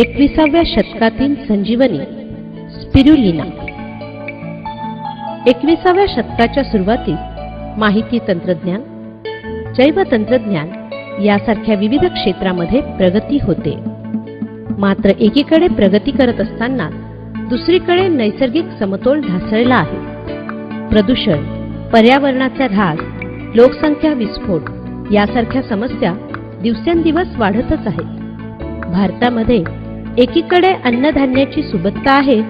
एकविसाव्या शतकातील संजीवनी स्पिरुलिना. एकविसाव्या शतकाच्या सुरुवातीस माहिती तंत्रज्ञान जैवतंत्रज्ञान यासारख्या विविध क्षेत्रामध्ये प्रगती होते. मात्र एकीकडे प्रगती करत असताना दुसरीकडे नैसर्गिक समतोल ढासळला आहे. प्रदूषण पर्यावरणाचा ऱ्हास लोकसंख्या विस्फोट यासारख्या समस्या दिवसेंदिवस वाढतच आहेत. भारतामध्ये एकीकडे अन्नधान्याची सुबत्ता आहे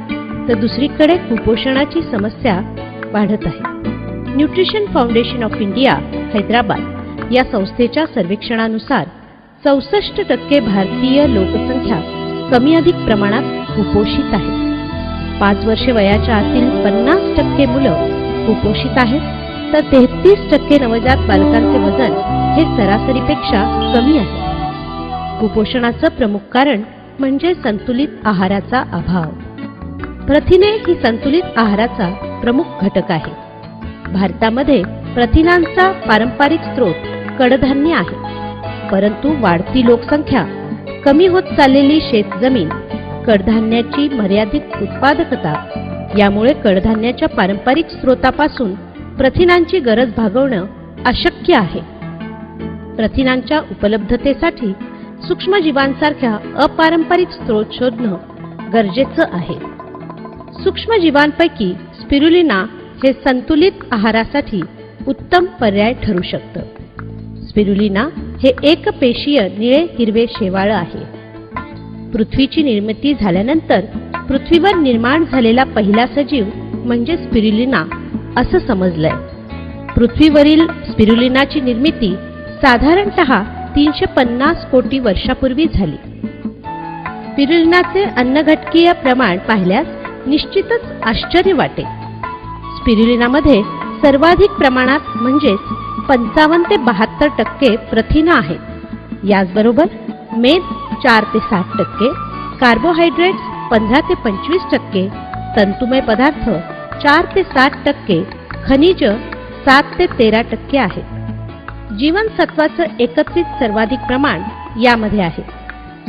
तर दुसरीकडे कुपोषणाची समस्या वाढत आहे. Nutrition Foundation of India Hyderabad या संस्थेच्या सर्वेक्षणानुसार चौसष्ट टक्के भारतीय लोकसंख्या कमी अधिक प्रमाणात कुपोषित आहे. पाच वर्षे वयाच्या आतील पन्नास टक्के मुलं कुपोषित आहेत तर तेहतीस टक्के नवजात बालकांचे वजन हे सरासरीपेक्षा कमी आहे. कुपोषणाचं प्रमुख कारण म्हणजे संतुलित आहाराचा अभाव. प्रथिने ही संतुलित आहाराचा प्रमुख घटक आहे. भारतामध्ये प्रथिनांचा पारंपरिक स्रोत कडधान्य आहे. परंतु वाढती लोकसंख्या कमी होत चाललेली शेतजमीन कडधान्याची मर्यादित उत्पादकता यामुळे कडधान्याच्या पारंपरिक स्रोतापासून प्रथिनांची गरज भागवणं अशक्य आहे. प्रथिनांच्या उपलब्धतेसाठी सूक्ष्मजीवांसारख्या अपारंपरिक स्रोत शोधणं गरजेचं आहे. सूक्ष्मजीवांपैकी स्पिरुलिना हे संतुलित आहारासाठी उत्तम पर्याय ठरू शकतं. स्पिरुलिना हे एकपेशीय निळे हिरवे शेवाळ आहे. पृथ्वीची निर्मिती झाल्यानंतर पृथ्वीवर निर्माण झालेला पहिला सजीव म्हणजे स्पिरुलिना असं समजलंय. पृथ्वीवरील स्पिरुलिनाची निर्मिती साधारणत तीनशे पन्नास कोटी वर्षापूर्वी झाली. स्पिरुलिनाचे अन्नघटकीय प्रमाण पाहिल्यास निश्चितच आश्चर्य वाटेल स्पिरुलिनामध्ये सर्वाधिक प्रमाणात म्हणजेच पंचावन्न ते बहात्तर टक्के प्रथिनं आहेत. याचबरोबर मेद चार ते सात टक्के कार्बोहायड्रेट्स पंधरा ते पंचवीस टक्के तंतुमय पदार्थ चार ते सात टक्के खनिज सात ते तेरा टक्के आहेत. जीवनसत्वाचं एकत्रित सर्वाधिक प्रमाण यामध्ये आहे.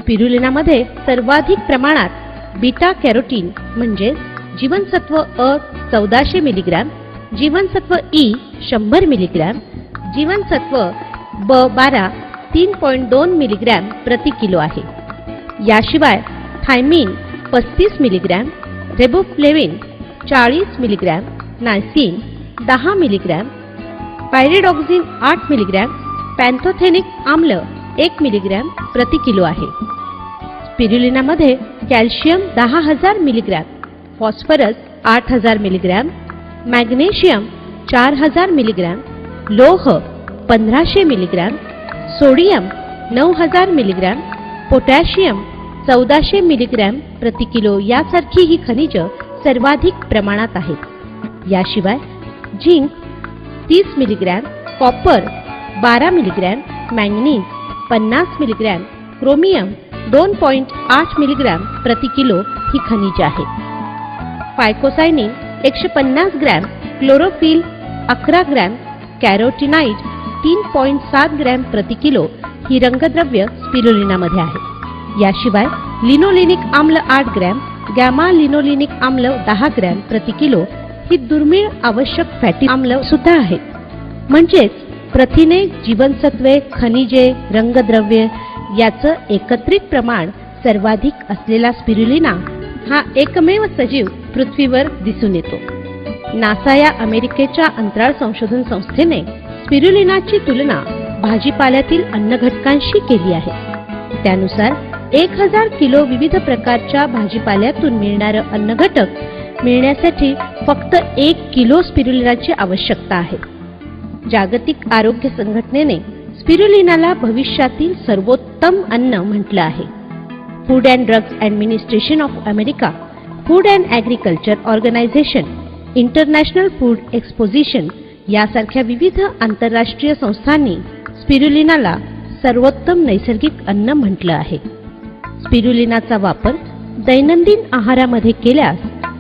पिरुलिनामध्ये सर्वाधिक प्रमाणात बीटा कॅरोटीन म्हणजे जीवनसत्व अ चौदाशे मिलीग्रॅम जीवनसत्व ई शंभर मिलीग्रॅम जीवनसत्व ब बारा तीन पॉईंट दोन मिलीग्रॅम प्रति किलो आहे. याशिवाय थायमिन पस्तीस मिलीग्रॅम रेबोफ्लेविन चाळीस मिलीग्रॅम नायसिन दहा मिलीग्रॅम पायरिडॉक्झिन आठ मिलीग्रॅम पॅन्थोथेनिक आम्ल एक मिलीग्रॅम प्रति किलो आहे. स्पिरुलिनामध्ये कॅल्शियम दहा हजार मिलीग्रॅम फॉस्फरस आठ हजार मिलीग्रॅम मॅग्नेशियम चार हजार मिलीग्रॅम लोह पंधराशे मिलीग्रॅम सोडियम नऊ हजार मिलीग्रॅम पोटॅशियम चौदाशे मिलीग्रॅम प्रति किलो यासारखी ही खनिजं सर्वाधिक प्रमाणात आहेत. याशिवाय झिंक तीस मिलीग्रॅम कॉपर बारा मिलीग्रॅम मॅंगनीज, पन्नास मिलीग्रॅम क्रोमियम, दोन पॉईंट आठ मिलीग्रॅम प्रति किलो ही खनिज आहेत फायकोसायनिन एकशे पन्नास ग्रॅम क्लोरोफिल, अकरा ग्रॅम कॅरोटिनाइड, तीन पॉईंट सात ग्रॅम प्रति किलो ही रंगद्रव्य स्पिरुलिनामध्ये आहे. याशिवाय लिनोलिनिक आम्ल आठ ग्रॅम, गॅमा लिनोलिनिक आम्ल दहा ग्रॅम प्रति किलो ही दुर्मिळ आवश्यक फॅटी आम्ल सुद्धा आहेत म्हणजेच प्रथिने जीवनसत्वे खनिजे रंगद्रव्ये याचं एकत्रित प्रमाण सर्वाधिक असलेला स्पिरुलिना हा एकमेव सजीव पृथ्वीवर दिसून येतो. नासा या अमेरिकेच्या अंतराळ संशोधन संस्थेने स्पिरुलिनाची तुलना भाजीपाल्यातील अन्न घटकांशी केली आहे. त्यानुसार एक हजार किलो विविध प्रकारच्या भाजीपाल्यातून मिळणारं अन्न घटक मिळण्यासाठी फक्त एक किलो स्पिरुलिनाची आवश्यकता आहे. जागतिक आरोग्य संघटनेने स्पिरुलिनाला भविष्यातील सर्वोत्तम अन्न म्हटलं आहे. Food and Drugs Administration of America Food and Agriculture Organization International Food Exposition यासारख्या विविध आंतरराष्ट्रीय संस्थांनी स्पिरुलिनाला सर्वोत्तम नैसर्गिक अन्न म्हटलं आहे. स्पिरुलिनाचा वापर दैनंदिन आहारामध्ये केल्यास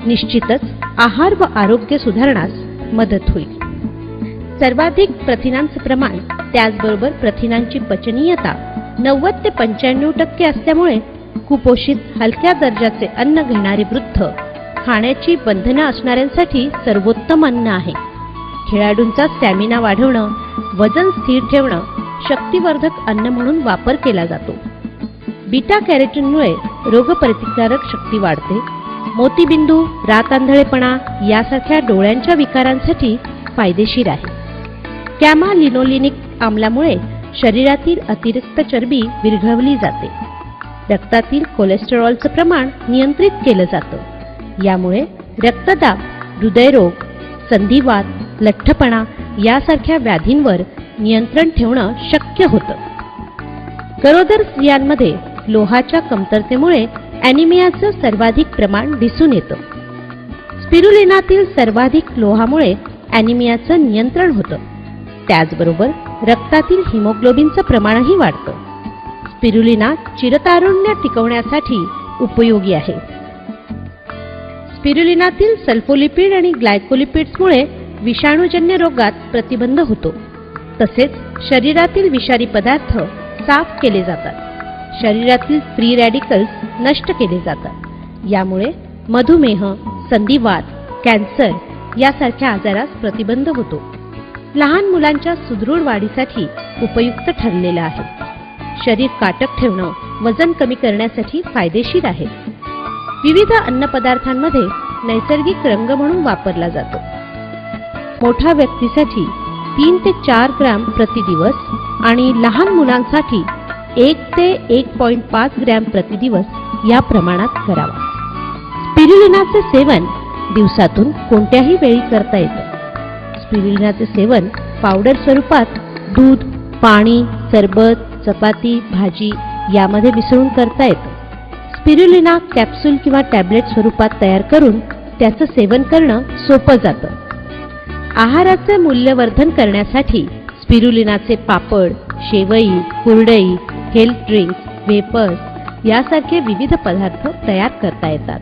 निश्चितच आहार व आरोग्य सुधारण्यास मदत होईल. सर्वाधिक प्रथिनांचं प्रमाण त्याचबरोबर प्रथिनांची पचनीयता नव्वद ते पंच्याण्णव टक्के असल्यामुळे कुपोषित हलक्या दर्जाचे अन्न घेणारे वृद्ध खाण्याची बंधनं असणाऱ्यांसाठी सर्वोत्तम अन्न आहे. खेळाडूंचा स्टॅमिना वाढवणं वजन स्थिर ठेवणं शक्तिवर्धक अन्न म्हणून वापर केला जातो. बीटा कॅरेटिनमुळे रोगप्रतिकारक शक्ती वाढते मोतीबिंदू रातांधळेपणा यासारख्या डोळ्यांच्या विकारांसाठी फायदेशीर आहे. कॅमा लिनोलिनिक आम्लामुळे शरीरातील अतिरिक्त चरबी विरघळवली जाते. रक्तातील कोलेस्टेरॉलचं प्रमाण नियंत्रित केलं जातं. यामुळे रक्तदाब हृदयरोग संधिवात लठ्ठपणा यासारख्या व्याधींवर नियंत्रण ठेवणं शक्य होतं. गरोदर स्त्रियांमध्ये लोहाच्या कमतरतेमुळे ॲनिमियाचं सर्वाधिक प्रमाण दिसून येतं. स्पिरुलिनातील सर्वाधिक लोहामुळे ॲनिमियाचं नियंत्रण होतं. त्याचबरोबर रक्तातील हिमोग्लोबिनचं प्रमाणही वाढतं. स्पिरुलिना चिरतारुण्य टिकवण्यासाठी उपयोगी आहे. स्पिरुलिनातील सल्फोलिपिड आणि ग्लायकोलिपिड्समुळे विषाणूजन्य रोगात प्रतिबंध होतो. तसेच शरीरातील विषारी पदार्थ साफ केले जातात. शरीरातील फ्री रॅडिकल्स नष्ट केले जातात. यामुळे मधुमेह संधिवात कॅन्सर यासारख्या आजारास प्रतिबंध होतो. लहान मुलांच्या सुदृढ वाढीसाठी उपयुक्त ठरलेलं आहे. शरीर काटक ठेवणं वजन कमी करण्यासाठी फायदेशीर आहे. विविध अन्नपदार्थांमध्ये नैसर्गिक रंग म्हणून वापरला जातो. मोठ्या व्यक्तीसाठी तीन ते चार ग्रॅम प्रतिदिवस आणि लहान मुलांसाठी एक ते एक पॉईंट पाच ग्रॅम प्रतिदिवस या प्रमाणात करावा. स्पिरुलिनाचे सेवन दिवसातून कोणत्याही वेळी करता येतं. स्पिरुलिनाचे सेवन पावडर स्वरूपात दूध पाणी सरबत चपाती भाजी यामध्ये मिसळून करता येतं. स्पिरुलिना कॅप्सूल किंवा टॅबलेट स्वरूपात तयार करून त्याचं सेवन करणं सोपं जातं. आहाराचे मूल्यवर्धन करण्यासाठी स्पिरुलिनाचे पापड शेवई कुरडई हेल्थ ड्रिंक्स वेपर्स यासारखे विविध पदार्थ तयार करता येतात.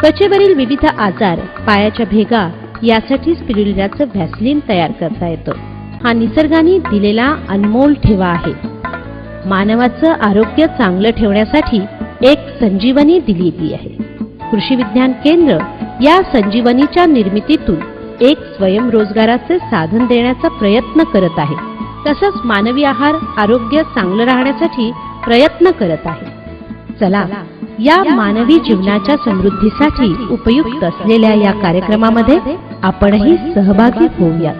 त्वचेवरील विविध आजार पायाच्या भेगा यासाठी स्पिरुलिनाचं व्हॅसलिन तयार करता येतं. हा निसर्गाने दिलेला अनमोल ठेवा आहे. मानवाचं आरोग्य चांगलं ठेवण्यासाठी एक संजीवनी दिलेली आहे. कृषी विज्ञान केंद्र या संजीवनीच्या निर्मितीतून एक स्वयंरोजगाराचे साधन देण्याचा प्रयत्न करत आहे. तसंच मानवी आहार आरोग्य चांगलं राहण्यासाठी प्रयत्न करत आहे. चला या मानवी जीवनाच्या समृद्धीसाठी उपयुक्त असलेल्या या कार्यक्रमामध्ये आपणही सहभागी होऊया